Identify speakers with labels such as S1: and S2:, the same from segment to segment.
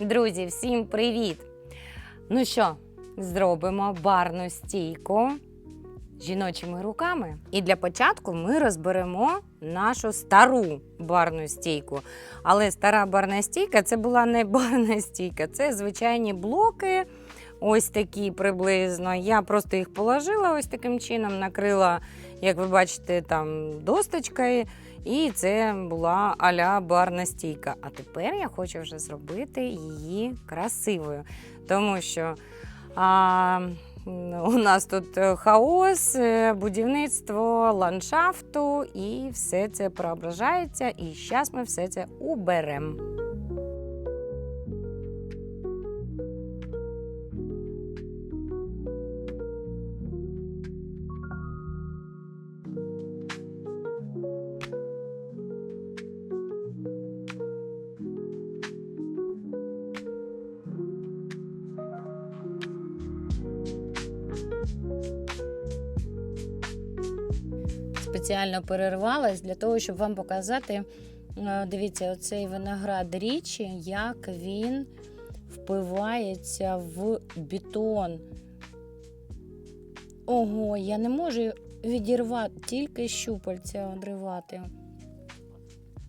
S1: Друзі, всім привіт! Ну що, зробимо барну стійку жіночими руками. І для початку ми розберемо нашу стару барну стійку. Але стара барна стійка це була не барна стійка, це звичайні блоки. Ось такі приблизно. Я просто їх положила ось таким чином, накрила, як ви бачите, там досточкою. І це була аля барна стійка. А тепер я хочу вже зробити її красивою. Тому що а, у нас тут хаос, е, будівництво ландшафту, і все це преображається. І зараз ми все це уберемо. Спеціально перервалась для того, щоб вам показати. е, Дивіться, оцей виноград річі, як він впивається в бетон. Ого, я не можу відірвати, тільки щупальця одривати.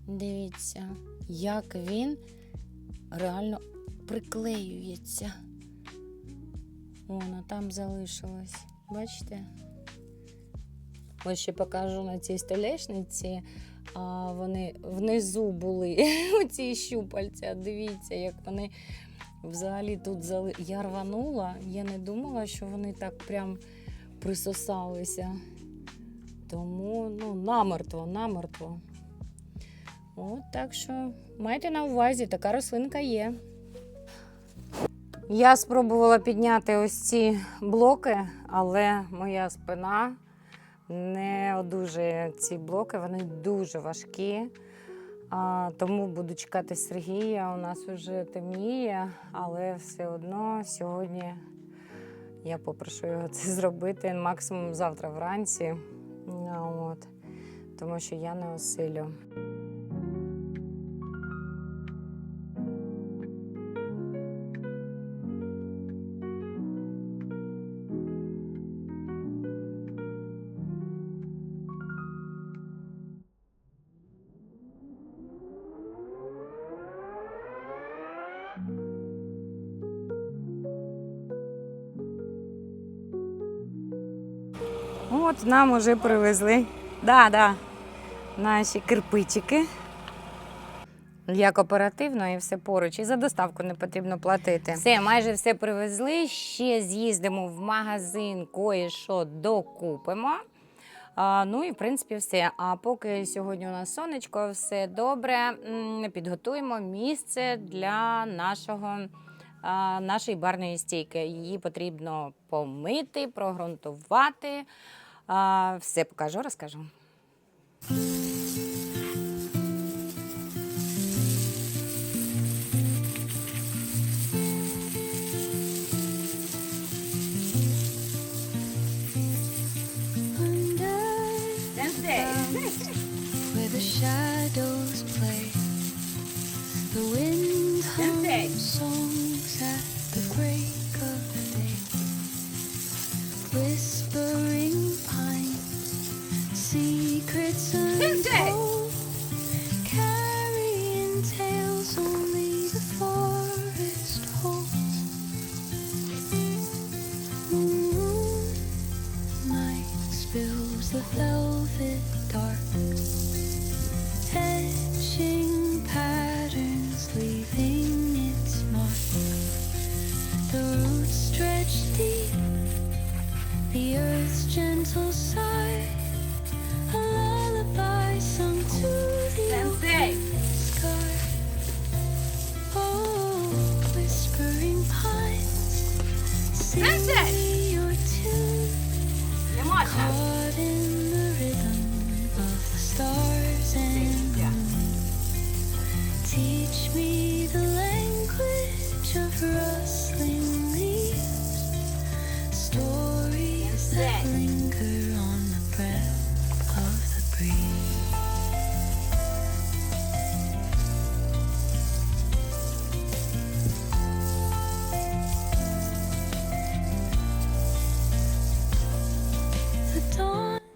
S1: Дивіться, як він реально приклеюється. Воно там залишилось. Бачите? Ось ще покажу на цій столешниці. А вони внизу були оці щупальця. Dивіться, як вони взагалі тут зали... Я рванула, я не думала, що вони так прям присосалися. Тому ну, намертво, намертво. От так що майте на увазі, така рослинка є. Я спробувала підняти ось ці блоки, але моя спина не одужує ці блоки, вони дуже важкі. А, тому буду чекати Сергія. У нас вже темніє, але все одно сьогодні я попрошу його це зробити максимум завтра вранці. От, тому що я не осилю. Нам уже привезли. Да, да, наші кирпичики. Як оперативно і все поруч. І за доставку не потрібно платити. Все, майже все привезли. Ще з'їздимо в магазин, кое-що докупимо. А, ну і в принципі все. А поки сьогодні у нас сонечко, все добре. Підготуємо місце для нашого, нашої барної стійки. Її потрібно помити, прогрунтувати. А, все покажу, розкажу.
S2: where the shadows play. The wind hums songs at the break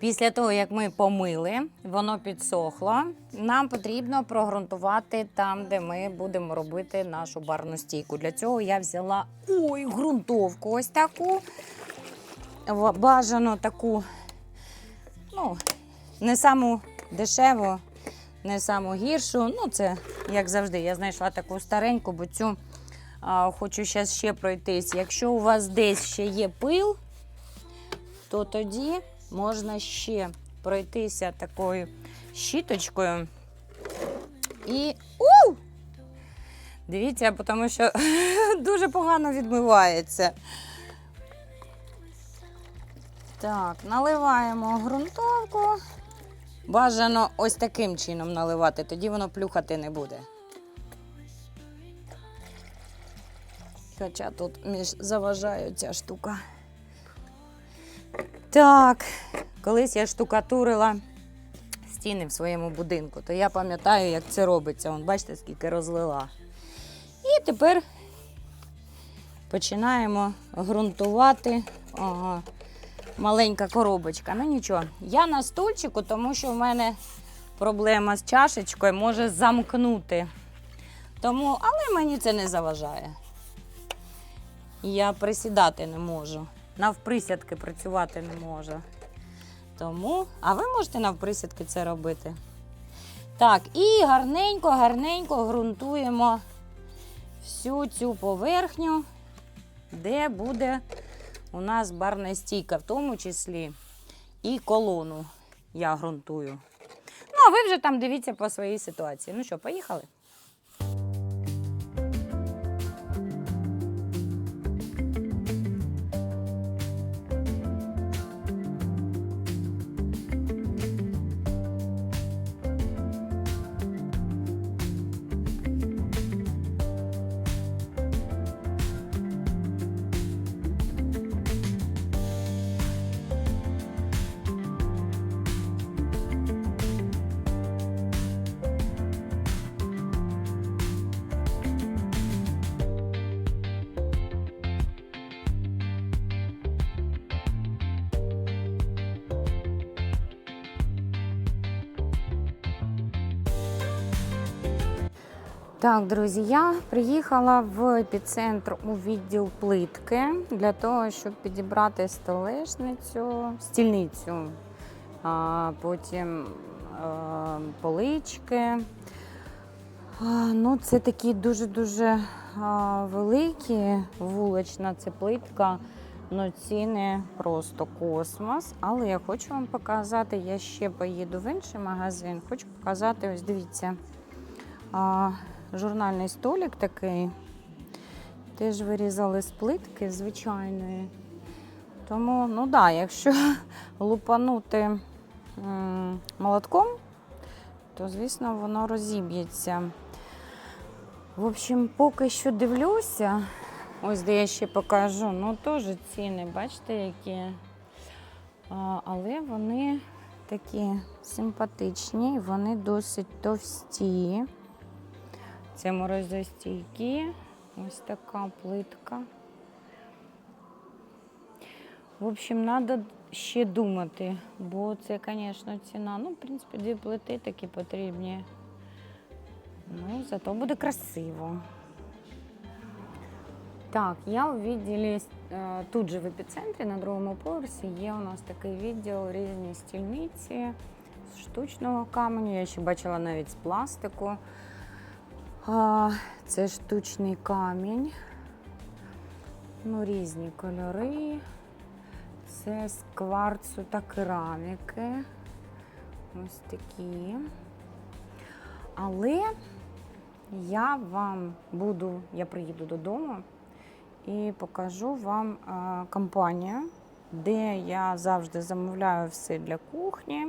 S1: Після того, як ми помили, воно підсохло. Нам потрібно прогрунтувати там, де ми будемо робити нашу барну стійку. Для цього я взяла ой, ґрунтовку ось таку. Бажано таку, ну, не саму дешеву, не саму гіршу. Ну, це, як завжди, я знайшла таку стареньку, бо цю а, хочу зараз ще пройтись. Якщо у вас десь ще є пил, то тоді можна ще пройтися такою щіточкою. І. У! Дивіться, тому що дуже погано відмивається. Так, наливаємо ґрунтовку. Бажано ось таким чином наливати, тоді воно плюхати не буде. Хоча тут між заважає ця штука. Так, колись я штукатурила стіни в своєму будинку, то я пам'ятаю, як це робиться. Вон, бачите, скільки розлила. І тепер починаємо ґрунтувати. Ага, маленька коробочка. Ну нічого. Я на стульчику, тому що в мене проблема з чашечкою може замкнути. Тому, але мені це не заважає. Я присідати не можу. Навприсядки працювати не можу. Тому, а ви можете навприсядки це робити. Так, і гарненько, гарненько ґрунтуємо всю цю поверхню, де буде у нас барна стійка, в тому числі і колону я ґрунтую. Ну, а ви вже там дивіться по своїй ситуації. Ну що, поїхали? Так, друзі, я приїхала в епіцентр у відділ плитки для того, щоб підібрати столешницю, стільницю, а, потім а, полички. А, ну, це такі дуже-дуже великі вулична це плитка. Ну, ціни просто космос. Але я хочу вам показати, я ще поїду в інший магазин. Хочу показати, ось дивіться. А, журнальний столик такий. Теж вирізали з плитки звичайної. Тому, ну да, якщо лупанути молотком, то, звісно, воно розіб'ється. В общем, поки що дивлюся, ось де я ще покажу, ну теж ціни, бачите, які. А, але вони такі симпатичні, вони досить товсті. Це морозостійкі. Ось така плитка. В общем, треба ще думати, бо це, звісно, ціна. Ну, в принципі, дві плити такі потрібні. Ну, зато буде красиво. Так, я у відділі е, тут же в епіцентрі на другому поверсі є у нас такий відділ різні стільниці з штучного каменю. Я ще бачила навіть з пластику. А, Це штучний камінь. Ну, різні кольори. Це з кварцу та кераміки. Ось такі. Але я вам буду, я приїду додому і покажу вам а, компанію, де я завжди замовляю все для кухні.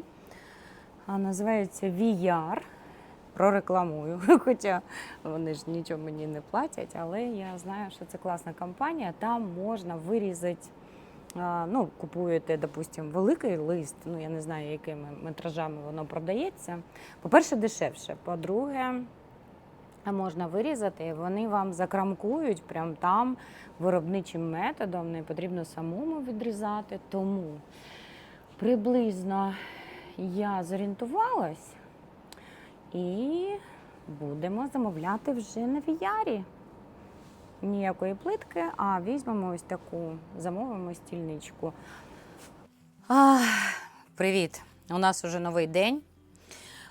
S1: Називається VR прорекламую. Хоча вони ж нічого мені не платять, але я знаю, що це класна компанія. Там можна вирізати. Ну, купуєте, допустимо, великий лист, ну я не знаю, якими метражами воно продається. По-перше, дешевше. По-друге, можна вирізати, і вони вам закрамкують прямо там виробничим методом, не потрібно самому відрізати. Тому Приблизно я зорієнтувалась і будемо замовляти вже на віярі. Ніякої плитки, а візьмемо ось таку, замовимо стільничку. Ах, привіт! У нас уже новий день.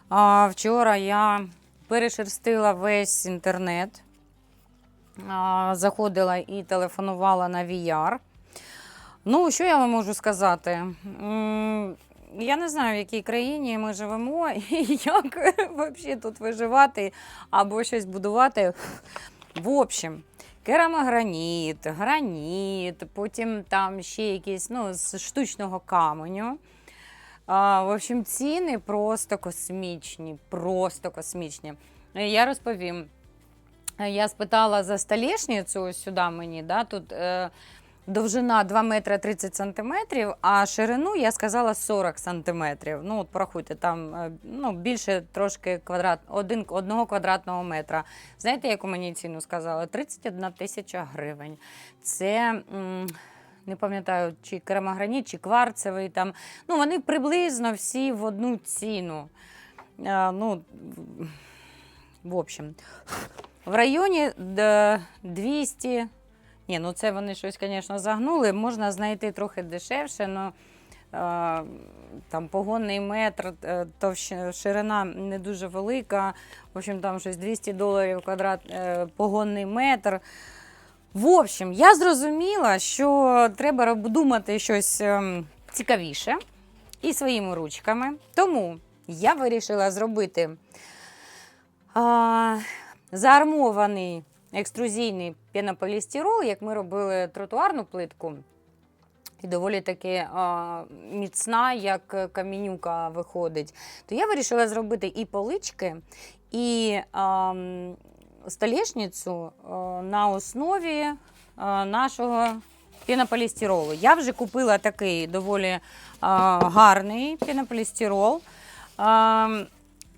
S1: А, вчора я перешерстила весь інтернет, а, заходила і телефонувала на VR. Ну, що я вам можу сказати? Я не знаю, в якій країні ми живемо і як взагалі тут виживати або щось будувати. В общем, керамограніт, граніт, потім там ще якісь ну, з штучного каменю. А, в общем, ціни просто космічні, просто космічні. Я розповім. Я спитала за столешницю ось сюди мені, да, тут е, довжина 2 метри 30 сантиметрів, а ширину я сказала 40 сантиметрів. Ну, от порахуйте, там е, ну, більше трошки квадрат, один, одного квадратного метра. Знаєте, яку мені ціну сказала? 31 тисяча гривень. Це. не пам'ятаю, чи керамограніт, чи кварцевий там. Ну, вони приблизно всі в одну ціну. А, ну, в общем, в районі 200. Ні, ну це вони щось, звісно, загнули. Можна знайти трохи дешевше, але там погонний метр, е, товщ- ширина не дуже велика. В общем, там щось 200 доларів квадрат е, погонний метр. В общем, я зрозуміла, що треба думати щось ем, цікавіше і своїми ручками. Тому я вирішила зробити а, заармований екструзійний пенополістирол, як ми робили тротуарну плитку. І доволі таки а, міцна, як камінюка виходить. То я вирішила зробити і полички, і а, столешницю на основі а, нашого пенополістиролу. Я вже купила такий доволі а, гарний пенополістирол. А,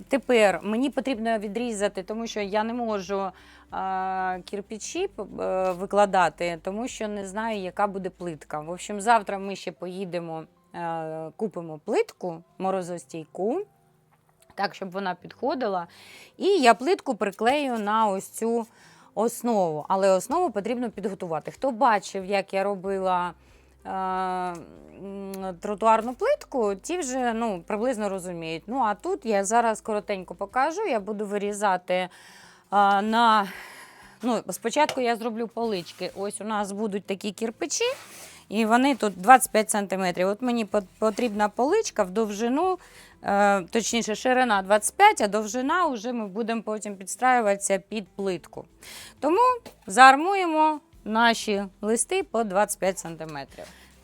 S1: Тепер мені потрібно відрізати, тому що я не можу а, кірпічі п- е, викладати, тому що не знаю, яка буде плитка. В общем, завтра ми ще поїдемо, е, купимо плитку морозостійку, так, щоб вона підходила. І я плитку приклею на ось цю основу. Але основу потрібно підготувати. Хто бачив, як я робила е, тротуарну плитку, ті вже ну, приблизно розуміють. Ну а тут я зараз коротенько покажу. Я буду вирізати е, на. Ну, спочатку я зроблю полички. Ось у нас будуть такі кірпичі, і вони тут 25 см. От мені потрібна поличка в довжину, е, точніше, ширина 25, а довжина вже ми будемо потім підстраюватися під плитку. Тому заармуємо наші листи по 25 см.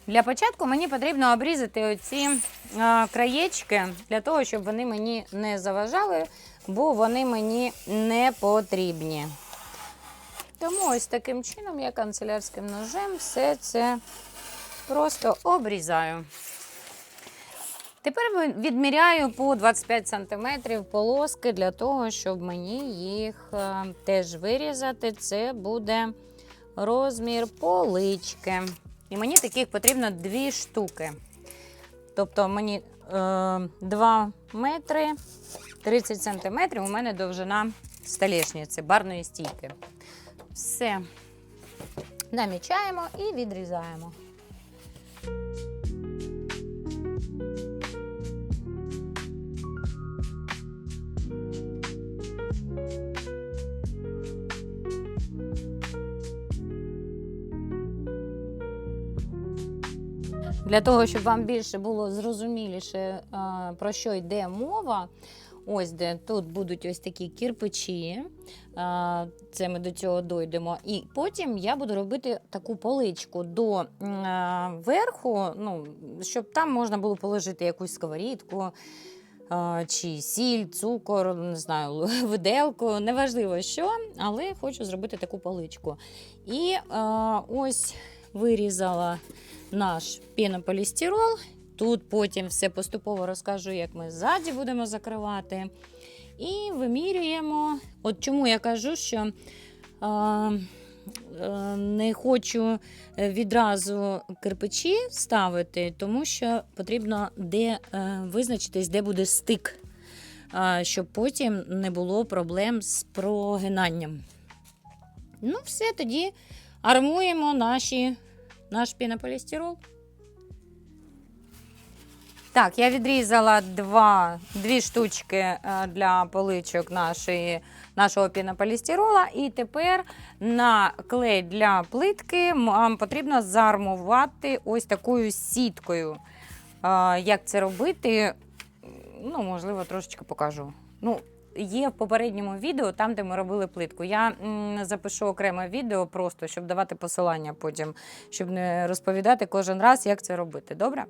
S1: Для початку мені потрібно обрізати оці краєчки для того, щоб вони мені не заважали, бо вони мені не потрібні. Тому ось таким чином я канцелярським ножем все це просто обрізаю. Тепер відміряю по 25 см полоски для того, щоб мені їх е, теж вирізати. Це буде розмір полички. І мені таких потрібно дві штуки. Тобто мені е, 2 метри 30 сантиметрів у мене довжина столешниці, барної стійки. Все. Намічаємо і відрізаємо. Для того, щоб вам більше було зрозуміліше, е, про що йде мова, ось де тут будуть ось такі кірпичі. е, Це ми до цього дойдемо. І потім я буду робити таку поличку до е, верху, ну, щоб там можна було положити якусь сковорідку. Чи сіль, цукор, не знаю, виделку, неважливо що, але хочу зробити таку поличку. І ось вирізала наш пенополістирол. Тут потім все поступово розкажу, як ми ззаді будемо закривати. І вимірюємо. От чому я кажу, що е, е, не хочу е, відразу кирпичі ставити, тому що потрібно де е, визначитись, де буде стик, е, щоб потім не було проблем з прогинанням. Ну, все, тоді армуємо наші, наш пінополістирол. Так, я відрізала два, дві штучки е, для поличок нашої, нашого пінополістирола. І тепер на клей для плитки вам потрібно заармувати ось такою сіткою. Е, Як це робити? Ну, можливо, трошечки покажу. Ну, є в попередньому відео, там, де ми робили плитку. Я запишу окреме відео просто, щоб давати посилання потім, щоб не розповідати кожен раз, як це робити. Добре?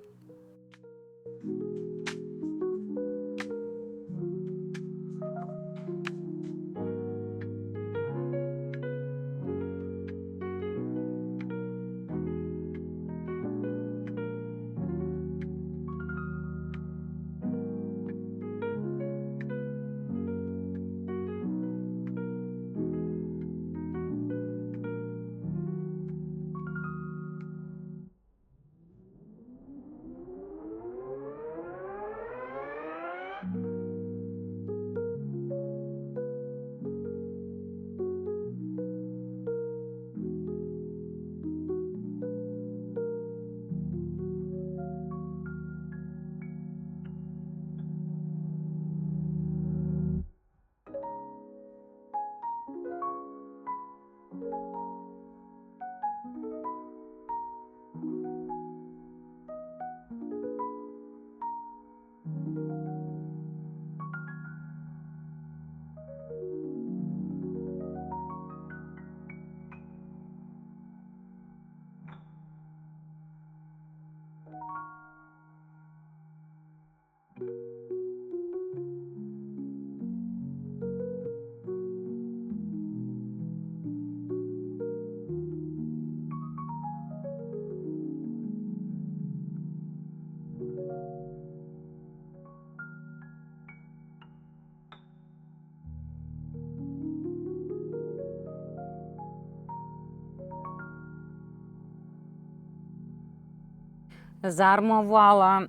S1: Заармувала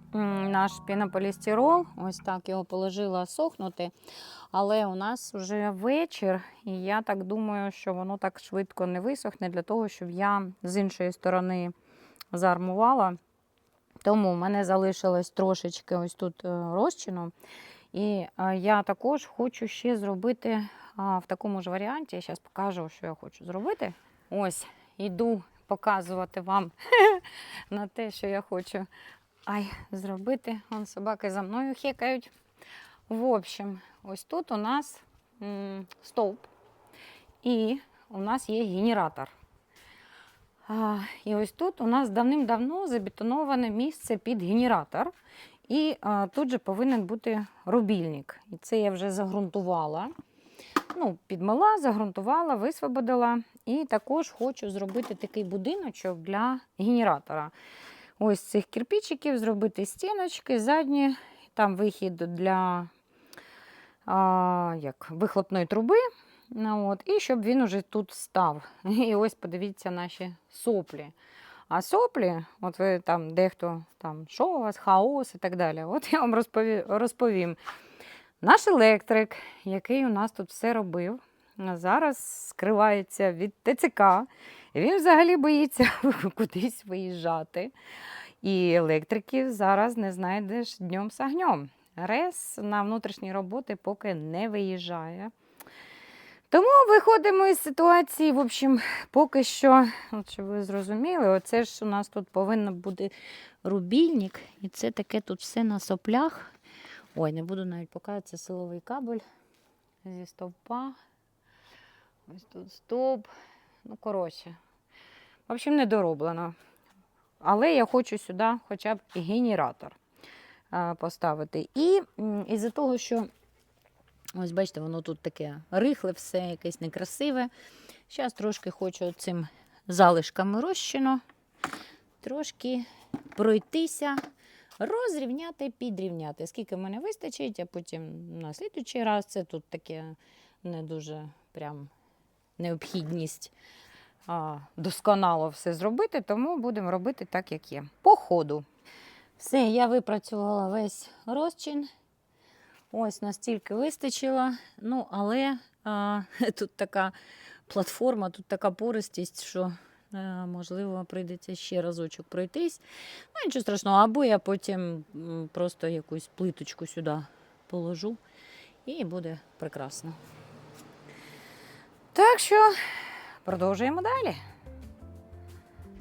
S1: наш пінополістирол. Ось так його положила сохнути. Але у нас вже вечір, і я так думаю, що воно так швидко не висохне для того, щоб я з іншої сторони заармувала. Тому в мене залишилось трошечки ось тут е, розчину. І е, я також хочу ще зробити в такому ж варіанті. Я зараз покажу, що я хочу зробити. Ось, йду показувати вам на те, що я хочу ай, зробити. Вон собаки за мною хекають. В общем, ось тут у нас м, стовп, і у нас є генератор. А, і ось тут у нас давним-давно забетоноване місце під генератор. І а, тут же повинен бути рубільник. І це я вже загрунтувала. Ну, підмила, загрунтувала, висвободила. І також хочу зробити такий будиночок для генератора. Ось цих кирпичиків зробити стіночки, задні, там вихід для а, як, вихлопної труби. Ну, от, і щоб він уже тут став. І ось подивіться наші соплі. А соплі, от ви там дехто там, що у вас, хаос і так далі. От я вам розпові, розповім. Наш електрик, який у нас тут все робив, зараз скривається від ТЦК. Він взагалі боїться кудись виїжджати. І електриків зараз не знайдеш днем з огнем. РЕС на внутрішні роботи поки не виїжджає. Тому виходимо із ситуації, в общем, поки що, от щоб ви зрозуміли, оце ж у нас тут повинен бути рубільник, і це таке тут все на соплях. Ой, не буду навіть показувати, це силовий кабель зі стовпа. Ось тут стовп. Ну, коротше. В общем, не дороблено. Але я хочу сюди хоча б генератор поставити. І із-за того, що Ось бачите, воно тут таке рихле, все якесь некрасиве. Зараз трошки хочу цим залишками розчину, трошки пройтися, розрівняти, підрівняти. Скільки в мене вистачить, а потім на слідуючий раз це тут таке не дуже прям необхідність. а, досконало все зробити, тому будемо робити так, як є. По ходу. Все, я випрацювала весь розчин. Ось настільки вистачило. Ну, але а, тут така платформа, тут така пористість, що можливо прийдеться ще разочок пройтись. Ну, нічого страшного, або я потім просто якусь плиточку сюди положу, і буде прекрасно. Так що продовжуємо далі.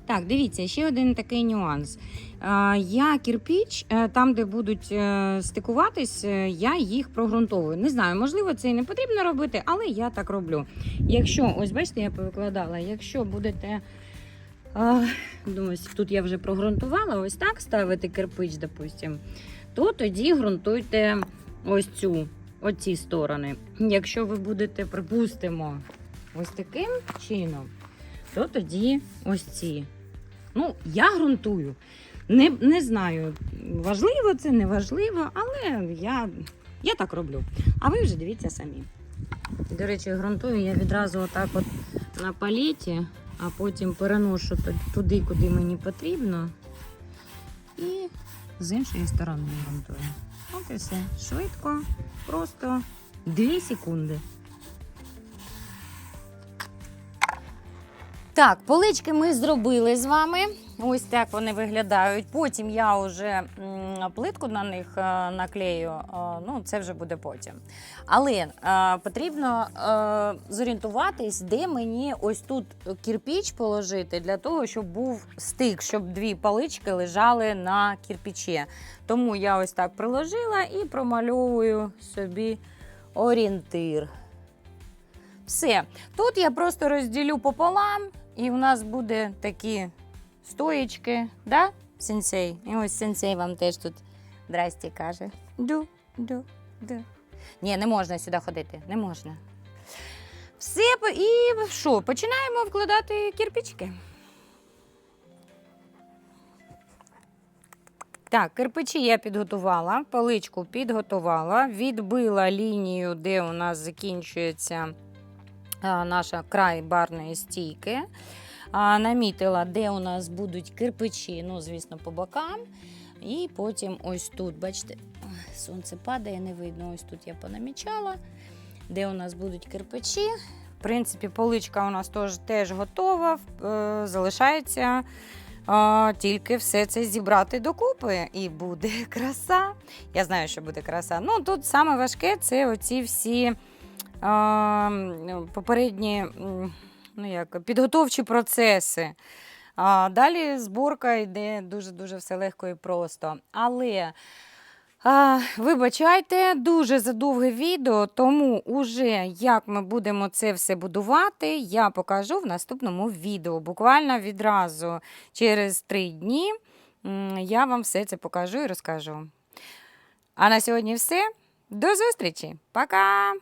S1: Так, дивіться, ще один такий нюанс. Е, Я кірпіч, е, там, де будуть е, стикуватись, я їх прогрунтовую. Не знаю, можливо, це і не потрібно робити, але я так роблю. Якщо, ось бачите, я повикладала, якщо будете. Думаю, тут я вже прогрунтувала, ось так ставити кирпич, допустим, то тоді ґрунтуйте ось цю, оці сторони. Якщо ви будете, припустимо, ось таким чином, то тоді ось ці. Ну, я ґрунтую. Не, не знаю, важливо це, не важливо, але я, я так роблю. А ви вже дивіться самі. До речі, ґрунтую я відразу отак от на палеті, а потім переношу туди, куди мені потрібно. І з іншої сторони ґрунтую. От і все. Швидко, просто 2 секунди. Так, полички ми зробили з вами. Ось так вони виглядають. Потім я вже плитку на них е, наклею. е, Ну, це вже буде потім. Але е, потрібно зорієнтуватись, де мені ось тут кірпіч положити для того, щоб був стик, щоб дві палички лежали на кірпічі. Тому я ось так приложила і промальовую собі орієнтир. Все. Тут я просто розділю пополам, і у нас буде такі стоєчки, да, сенсей? І ось сенсей вам теж тут здрасте каже. Ду, ду, ду. Ні, не можна сюди ходити, не можна. Все, і що? Починаємо вкладати кирпички. Так, кирпичі я підготувала, паличку підготувала, відбила лінію, де у нас закінчується наша край барної стійки. Намітила, де у нас будуть кирпичі, ну, звісно, по бокам. І потім ось тут, бачите, сонце падає, не видно. Ось тут я понамічала, де у нас будуть кирпичі. В принципі, поличка у нас теж, теж готова. Е, залишається тільки все це зібрати докупи, і буде краса. Я знаю, що буде краса. Ну, тут саме важке це оці всі попередні ну, як, підготовчі процеси. А далі зборка йде дуже-дуже все легко і просто. Але а, вибачайте, дуже задовге відео, тому уже як ми будемо це все будувати, я покажу в наступному відео. Буквально відразу через три дні я вам все це покажу і розкажу. А на сьогодні все. До зустрічі. Пока!